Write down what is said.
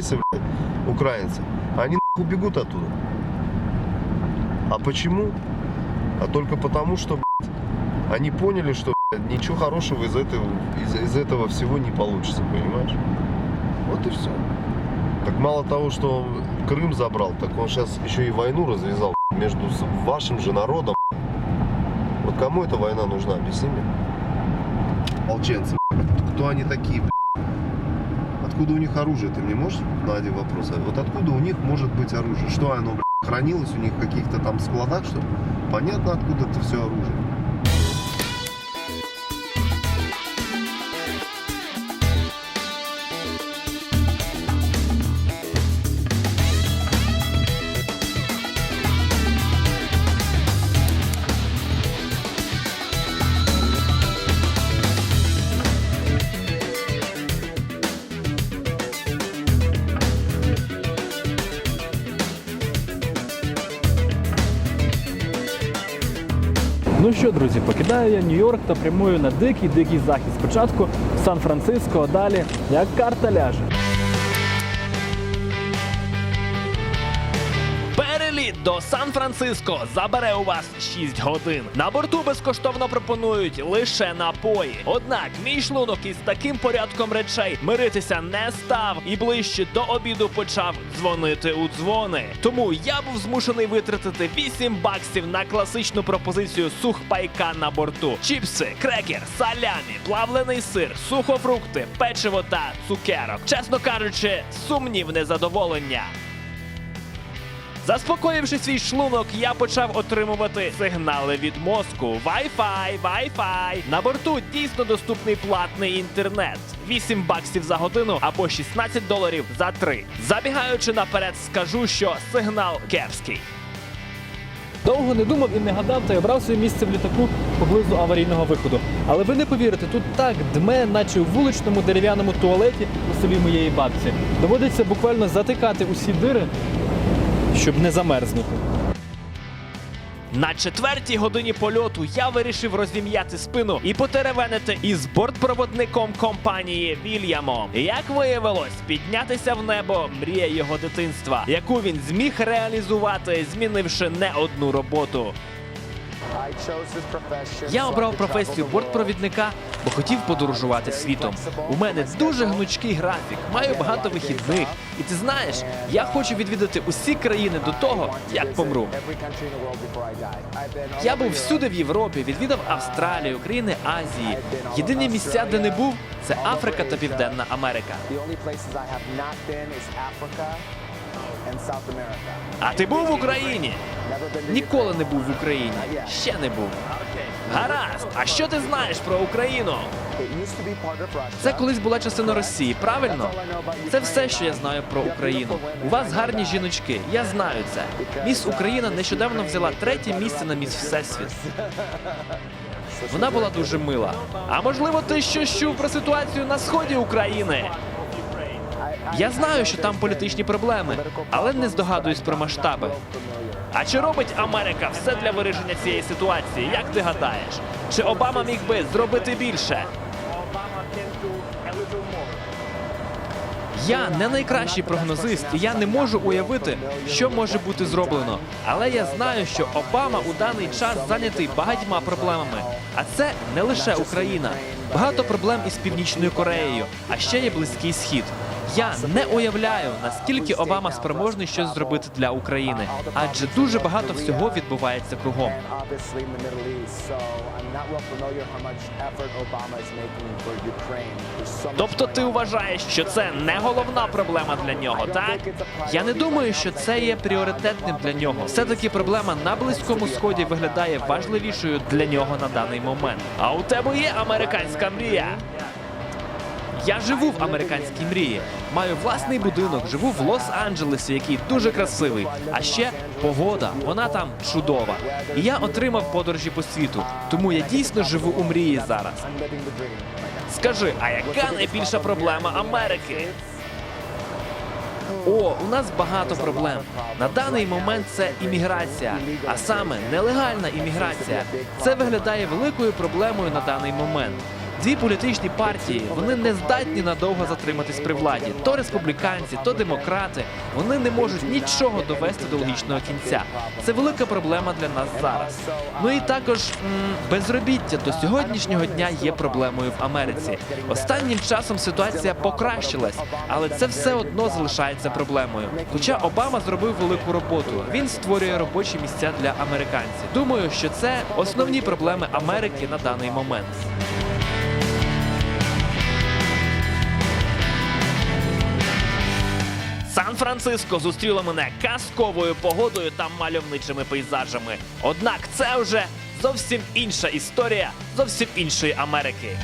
Если, блядь, украинцы, они нахуй бегут оттуда. А почему? А только потому, что блядь, они поняли, что блядь, ничего хорошего из этого, из, из этого всего не получится, понимаешь? Вот и все. Так мало того, что Крым забрал, так он сейчас еще и войну развязал между вашим же народом. Вот кому эта война нужна, объясни мне. Молченцы, кто они такие? Откуда у них оружие? Ты мне можешь на один вопрос? Вот откуда у них может быть оружие? Что оно, блядь, хранилось у них в каких-то там складах, что ли? Понятно, откуда это все оружие. Ну що, друзі, покидаю я Нью-Йорк та прямую на дикий дикий захід. Спочатку Сан-Франциско, а далі як карта ляже. До Сан-Франциско забере у вас 6 годин. На борту безкоштовно пропонують лише напої. Однак мій шлунок із таким порядком речей миритися не став і ближче до обіду почав дзвонити у дзвони. Тому я був змушений витратити 8 баксів на класичну пропозицію сухпайка на борту: чіпси, крекер, салямі, плавлений сир, сухофрукти, печиво та цукерок. Чесно кажучи, сумнівне задоволення. Заспокоївши свій шлунок, я почав отримувати сигнали від мозку. Wi-Fi, Wi-Fi. На борту дійсно доступний платний інтернет. 8 баксів за годину або 16 доларів за 3. Забігаючи наперед, скажу, що сигнал кепський. Довго не думав і не гадав, та й обрав своє місце в літаку поблизу аварійного виходу. Але ви не повірите, тут так дме, наче у вуличному дерев'яному туалеті у селі моєї бабці. Доводиться буквально затикати усі дири, щоб не замерзнути. На четвертій годині польоту я вирішив розім'яти спину і потеревенити із бортпроводником компанії Вільямом. Як виявилось, піднятися в небо мрія його дитинства, яку він зміг реалізувати, змінивши не одну роботу. Я обрав професію бортпровідника, бо хотів подорожувати світом. У мене дуже гнучкий графік, маю багато вихідних. І ти знаєш, я хочу відвідати усі країни до того, як помру. Я був всюди в Європі, відвідав Австралію, країни Азії. Єдині місця, де не був, це Африка та Південна Америка. А ти був в Україні? Ніколи не був в Україні. Ще не був. Гаразд. А що ти знаєш про Україну? Це колись була частина Росії, правильно? Це все, що я знаю про Україну. У вас гарні жіночки, я знаю це. Міс Україна нещодавно взяла третє місце на міс Всесвіт. Вона була дуже мила. А можливо, ти щось чув про ситуацію на сході України? Я знаю, що там політичні проблеми, але не здогадуюсь про масштаби. А чи робить Америка все для вирішення цієї ситуації? Як ти гадаєш? Чи Обама міг би зробити більше? Я не найкращий прогнозист, і я не можу уявити, що може бути зроблено. Але я знаю, що Обама у даний час зайнятий багатьма проблемами. А це не лише Україна. Багато проблем із Північною Кореєю, а ще є Близький Схід. Я не уявляю, наскільки Обама спроможний щось зробити для України, адже дуже багато всього відбувається кругом. Тобто ти вважаєш, що це не головна проблема для нього, так? Я не думаю, що це є пріоритетним для нього. Все-таки проблема на близькому сході виглядає важливішою для нього на даний момент. А у тебе є американська мрія? Я живу в американській мрії. Маю власний будинок, живу в Лос-Анджелесі, який дуже красивий. А ще погода, вона там чудова. І я отримав подорожі по світу. Тому я дійсно живу у мрії зараз. Скажи, а яка найбільша проблема Америки? О, у нас багато проблем. На даний момент це імміграція, а саме нелегальна імміграція. Це виглядає великою проблемою на даний момент. Дві політичні партії вони не здатні надовго затриматись при владі. То республіканці, то демократи. Вони не можуть нічого довести до логічного кінця. Це велика проблема для нас зараз. Ну і також м, безробіття до сьогоднішнього дня є проблемою в Америці. Останнім часом ситуація покращилась, але це все одно залишається проблемою. Хоча Обама зробив велику роботу, він створює робочі місця для американців. Думаю, що це основні проблеми Америки на даний момент. Сан-Франциско зустріло мене казковою погодою та мальовничими пейзажами. Однак це вже зовсім інша історія, зовсім іншої Америки.